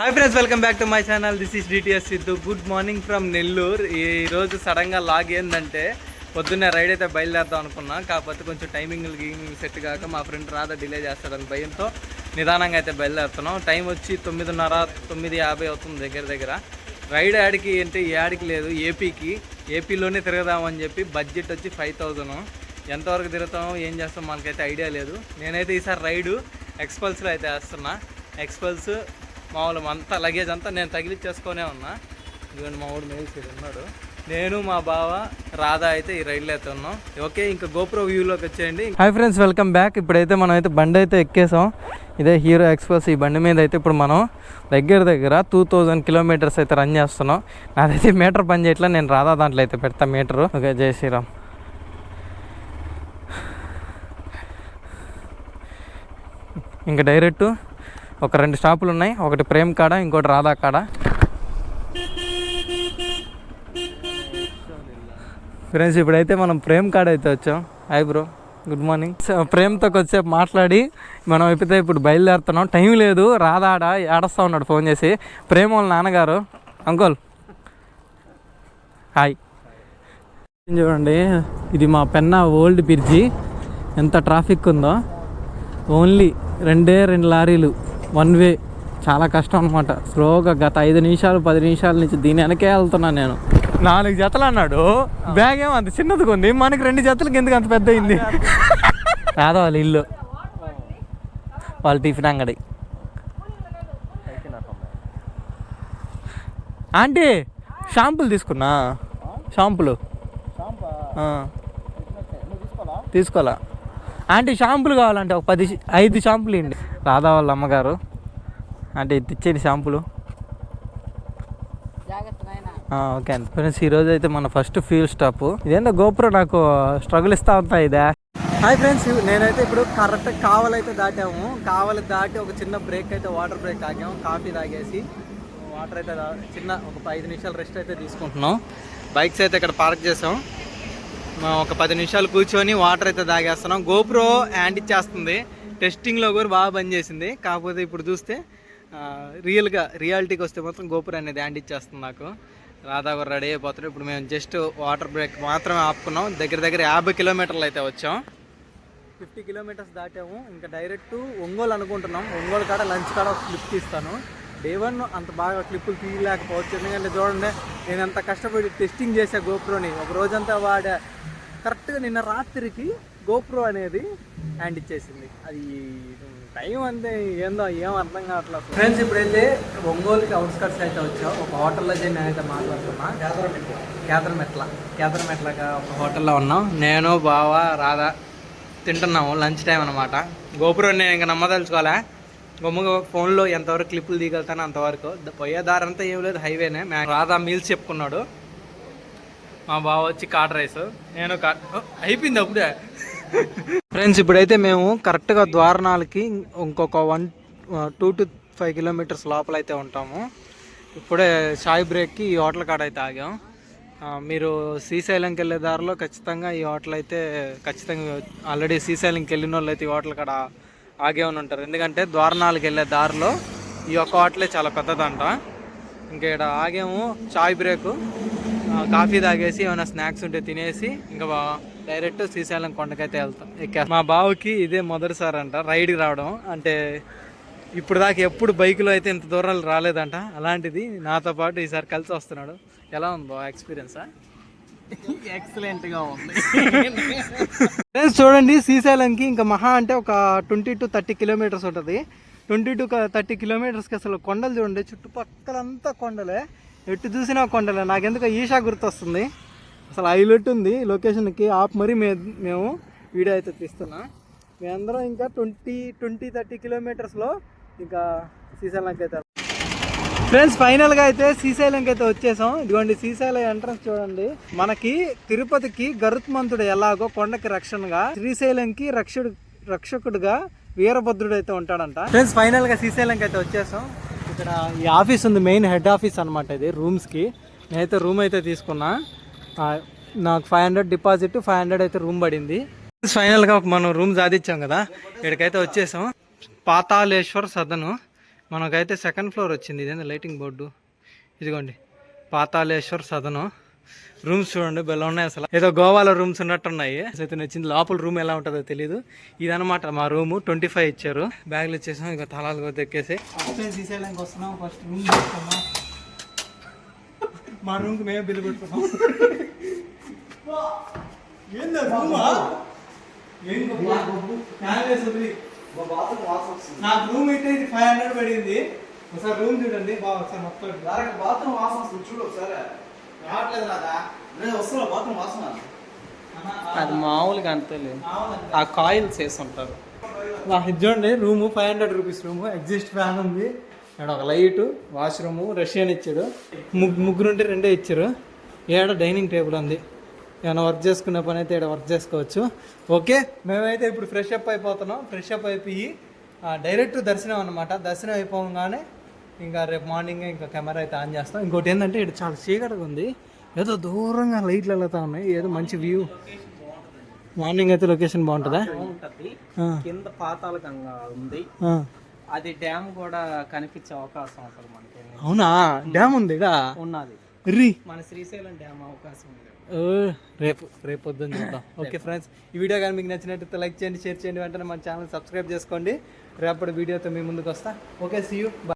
Hi friends welcome back to my channel this is DTS Siddhu good morning from Nellore ఈరోజు సడన్గా log ఏంటంటే పొద్దున్నే ride అయితే బయలుదేరుదాం అనుకున్నా. కాకపోతే కొంచెం టైమింగ్ గీమింగ్ సెట్ కాక మా ఫ్రెండ్ రాధ డిలే చేస్తాడని భయంతో నిదానంగా అయితే బయలుదేరుతున్నాం. టైం వచ్చి తొమ్మిదిన్నర తొమ్మిది యాభై అవుతుంది దగ్గర దగ్గర. రైడ్ యాడికి అంటే ఈ యాడికి లేదు ఏపీకి ఏపీలోనే తిరగదామని చెప్పి బడ్జెట్ వచ్చి ఫైవ్ థౌజండ్ ఎంతవరకు తిరుగుతామో ఏం చేస్తాం మనకైతే ఐడియా లేదు. నేనైతే ఈసారి రైడు ఎక్స్పల్స్లో అయితే వేస్తున్నా. ఎక్స్పల్స్ మామూలు అంతా లగేజ్ అంతా నేను తగిలిచ్చేసుకొనే ఉన్నా. ఇదిగోండి మా ఊడు మేల్స్ ఉన్నాడు. నేను మా బావ రాధా అయితే ఈ రైడ్లో అయితే ఉన్నాం. ఓకే ఇంకా గోప్రో వ్యూలోకి వచ్చేయండి. హాయ్ ఫ్రెండ్స్ వెల్కమ్ బ్యాక్ ఇప్పుడైతే మనం అయితే బండి అయితే ఎక్కేసాం. ఇదే హీరో ఎక్స్ప్రెస్ ఈ బండి మీద అయితే ఇప్పుడు మనం దగ్గర దగ్గర టూ థౌజండ్ కిలోమీటర్స్ అయితే రన్ చేస్తున్నాం. నాదైతే మీటర్ పని చేయట్లా నేను రాధా దాంట్లో అయితే పెడతా మీటరు ఓకే జై శ్రీరామ్. ఇంకా డైరెక్టు ఒక రెండు స్టాపులు ఉన్నాయి. ఒకటి ప్రేమ్ కాడ ఇంకోటి రాధా కాడ. ఫ్రెండ్స్ ఇప్పుడైతే మనం ప్రేమ్ కాడ అయితే వచ్చాం హాయ్ బ్రో గుడ్ మార్నింగ్ ప్రేమ్తో కొద్దిసేపు మాట్లాడి మనం అయితే ఇప్పుడు బయలుదేరుతున్నాం. టైం లేదు. రాధాడ ఏడస్తా ఉన్నాడు ఫోన్ చేసి. ప్రేమ వాళ్ళ నాన్నగారు. అంకుల్ హాయ్ చూడండి ఇది మా పెన్నా ఓల్డ్ బ్రిడ్జి. ఎంత ట్రాఫిక్ ఉందో. ఓన్లీ రెండే రెండు లారీలు. One way. చాలా కష్టం అనమాట స్లోగా గత ఐదు నిమిషాలు పది నిమిషాల నుంచి దీని వెనకే వెళ్తున్నాను నేను. నాలుగు జతలు అన్నాడు. బ్యాగ్ ఏమో అంత చిన్నదిగా ఉంది. మనకి రెండు జతలకి ఎందుకు అంత పెద్ద అయింది? రాదా వాళ్ళ ఇల్లు. వాళ్ళ టిఫిన్ అంగడి. ఆంటీ షాంపులు తీసుకున్నా. షాంపులు. ఆ. తీసుకోవాలా? ఆంటీ షాంపులు కావాలంటే ఒక పది ఐదు షాంపులు ఇవ్వండి. రాధా వాళ్ళ అమ్మగారు. అంటే ఇది ఇచ్చేది షాంపులు. ఆ, ఓకే అండి. ఫ్రెండ్స్ ఈరోజు అయితే మన ఫస్ట్ ఫ్యూల్ స్టాప్. ఇదేందో గోపురం నాకు స్ట్రగుల్ ఇస్తా ఉంటా ఇదే? హాయ్ ఫ్రెండ్స్ నేనైతే ఇప్పుడు కరెక్ట్ కావలైతే దాటాము. కావలి దాటి ఒక చిన్న బ్రేక్ అయితే వాటర్ బ్రేక్ ఆగాము కాఫీ తాగేసి వాటర్ అయితే చిన్న ఒక ఐదు నిమిషాలు రెస్ట్ అయితే తీసుకుంటున్నాం. బైక్స్ అయితే ఇక్కడ పార్క్ చేసాం. ఒక పది నిమిషాలు కూర్చొని వాటర్ అయితే తాగేస్తున్నాం. గోప్రో హ్యాండ్ ఇచ్చేస్తుంది. టెస్టింగ్లో కూడా బాగా పనిచేసింది. కాకపోతే ఇప్పుడు చూస్తే రియల్గా రియాలిటీకి వస్తే మాత్రం గోపుర అనేది హ్యాండ్ ఇచ్చేస్తుంది నాకు. రాధా రెడీ అయిపోతారు ఇప్పుడు మేము జస్ట్ వాటర్ బ్రేక్ మాత్రమే ఆపుకున్నాం. దగ్గర దగ్గర యాభై కిలోమీటర్లు అయితే వచ్చాం. ఫిఫ్టీ కిలోమీటర్స్ దాటాము. ఇంకా డైరెక్ట్ ఒంగోలు అనుకుంటున్నాం. ఒంగోలు కాడ లంచ్ కాడ ఒక క్లిప్ తీస్తాను. డే వన్ అంత బాగా క్లిప్పులు తీయలేకపోవచ్చు. ఎందుకంటే చూడండి నేను అంత కష్టపడి టెస్టింగ్ చేసా గోప్రోని ఒక రోజంతా వాడా కరెక్ట్గా నిన్న రాత్రికి గోప్రో అనేది హ్యాండ్ ఇచ్చేసింది. అది టైం అంతే ఏందో ఏం అర్థం కావట్లేదు ఫ్రెండ్స్ ఇప్పుడైతే ఒంగోలుకి అవుట్స్కట్స్ అయితే వచ్చాం. ఒక హోటల్లో నేను అయితే మాట్లాడుతున్నా. కేదరమెట్ల కేదరమెట్లగా ఒక హోటల్లో ఉన్నాం. నేను బావ రాధా తింటున్నాము లంచ్ టైం అనమాట గోపురం నేను ఇంకా నమ్మదలుచుకోవాలా? గమ్ముగా ఫోన్లో ఎంతవరకు క్లిప్పులు దిగలుగుతాను అంతవరకు. ద- పోయే దారంతా ఏం లేదు హైవేనే. రాధా మీల్స్ చెప్పుకున్నాడు. మా బావ వచ్చి కార్డ్ రైస్ నేను కా- అయిపోయింది అప్పుడే. ఫ్రెండ్స్ ఇప్పుడైతే మేము కరెక్ట్గా ద్వారణాలకి ఇంకొక one two to five kilometres లోపల అయితే ఉంటాము. ఇప్పుడే షాయి బ్రేక్కి ఈ హోటల్ కాడ అయితే ఆగాం. మీరు శ్రీశైలంకి వెళ్ళే దారిలో ఖచ్చితంగా ఈ హోటల్ అయితే ఖచ్చితంగా ఆల్రెడీ శ్రీశైలంకి వెళ్ళిన వాళ్ళు అయితే ఈ హోటల్ కాడ ఆగే అని ఉంటారు. ఎందుకంటే ద్వారణాలకు వెళ్ళే దారిలో ఈ ఒక్క హోటలే చాలా పెద్దదంట. ఇంకా ఇక్కడ ఆగాము. చాయ్ బ్రేకు కాఫీ తాగేసి ఏమైనా స్నాక్స్ ఉంటే తినేసి ఇంకా బా- డైరెక్ట్ శ్రీశైలం కొండకైతే వెళ్తాం. ఎక్కా మా బావకి ఇదే మొదటిసారి అంట రైడ్కి రావడం. అంటే ఇప్పుడు దాకా ఎప్పుడు బైక్లో అయితే ఇంత దూరాలు రాలేదంట. అలాంటిది నాతో పాటు ఈసారి కలిసి వస్తున్నాడు. ఎలా ఉంది బావ ఎక్స్పీరియన్సా ఎక్సలెంట్గా ఉంది. ఫ్రెండ్స్ చూడండి శ్రీశైలంకి ఇంకా మహా అంటే ఒక ట్వంటీ టు థర్టీ కిలోమీటర్స్ ఉంటుంది. ట్వంటీ టు థర్టీ కిలోమీటర్స్కి అసలు కొండలు చూడండి చుట్టుపక్కలంతా కొండలే. ఎటు చూసినా కొండలే. నాకెందుకు ఈషా గుర్తొస్తుంది. అసలు హైలైట్ ఉంది లొకేషన్కి. ఆప్ మరీ మే మేము వీడియో అయితే తీస్తున్నా. మేమందరం ఇంకా ట్వంటీ ట్వంటీ థర్టీ కిలోమీటర్స్లో ఇంకా శ్రీశైలంకి అయితే ఫ్రెండ్స్ ఫైనల్గా అయితే శ్రీశైలంకి అయితే వచ్చేసాం. ఇదిగోండి శ్రీశైలం ఎంట్రన్స్ చూడండి. మనకి తిరుపతికి గరుత్మంతుడు ఎలాగో కొండకి రక్షణగా శ్రీశైలంకి రక్షుడు రక్షకుడుగా వీరభద్రుడు అయితే ఉంటాడంట. ఫ్రెండ్స్ ఫైనల్గా శ్రీశైలంకి అయితే వచ్చేసాం. ఇక్కడ ఈ ఆఫీస్ ఉంది మెయిన్ హెడ్ ఆఫీస్ అనమాట ఇది రూమ్స్కి నేనైతే రూమ్ అయితే తీసుకున్నా. నాకు five hundred deposit five hundred అయితే రూమ్ పడింది. ఫైనల్గా మనం రూమ్ సాధించాం కదా ఇక్కడికైతే వచ్చేసాం. పాతాళేశ్వర్ సదను. మనకైతే సెకండ్ ఫ్లోర్ వచ్చింది ఇదేంటి లైటింగ్ బోర్డు ఇదిగోండి పాతాళేశ్వర్ సదను. రూమ్స్ చూడండి బెల్ల ఉన్నాయి అసలు. ఏదో గోవాలో రూమ్స్ ఉన్నట్టున్నాయి. అయితే నచ్చింది. లోపల రూమ్ ఎలా ఉంటుందో తెలియదు ఇదనమాట మా రూమ్. ట్వంటీ ఫైవ్ ఇచ్చారు. బ్యాగులు ఇచ్చేసాం. ఇక తలాలు కూడా ఎక్కేసి తీసేయడానికి వస్తున్నాం. ఫస్ట్ రూమ్ తీసుకున్నాం మా రూమ్కి మేము బిల్లు పెట్టుకున్నాం ఏందా రూమా. నాకు రూమ్ అయితే ఇది ఫైవ్ హండ్రెడ్ పడింది. ఒకసారి రూమ్ చూడండి. బాగా ఒకసారి మొత్తం. బాత్రూమ్ వాసన వస్తుంది. చూడు ఒకసారి. రావట్లేదు రాదా రే వస్తున్నా బాత్రూమ్ వాసన అది అది మామూలుగా అంతేలే. ఆ కాయిల్స్ వేసి ఉంటారు ఇది చూడండి room five hundred rupees room. Exhaust fan ఉంది. ఇక్కడ ఒక లైట్ వాష్రూమ్ రష్యన్ ఇచ్చాడు. ముగ్గు ముగ్గురు ఉంటే రెండే ఇచ్చారు. ఏడ డైనింగ్ టేబుల్ ఉంది. ఏమైనా వర్క్ చేసుకునే పని అయితే ఇక్కడ వర్క్ చేసుకోవచ్చు. ఓకే మేమైతే ఇప్పుడు ఫ్రెష్ అప్ అయిపోతున్నాం. ఫ్రెష్ అప్ అయిపోయి ఆ, డైరెక్ట్ దర్శనం అనమాట దర్శనం అయిపోగానే ఇంకా రేపు మార్నింగ్ ఇంకా కెమెరా అయితే ఆన్ చేస్తాం. ఇంకోటి ఏంటంటే ఇక్కడ చాలా చీకటిగా ఉంది. ఏదో దూరంగా లైట్లు వెళ్తా ఉన్నాయి. ఏదో మంచి వ్యూ. మార్నింగ్ అయితే లొకేషన్ బాగుంటుందా? ఉంటది. కింద పాతాల గంగా ఉంది. అది డ్యామ్ కూడా కనిపించే అవకాశం ఉంటుంది మనకి. అవునా? డ్యామ్ ఉంది ఉన్నది. రీ. మన శ్రీశైలం డ్యామ్ అవకాశం ఉంది. రేపు రేపు పొద్దున్న చూద్దాం. ఓకే ఫ్రెండ్స్ ఈ వీడియో కానీ మీకు నచ్చినట్లయితే లైక్ చేయండి షేర్ చేయండి వెంటనే మన ఛానల్ సబ్స్క్రైబ్ చేసుకోండి. రేపటి వీడియోతో మీ ముందుకు వస్తా. Okay see you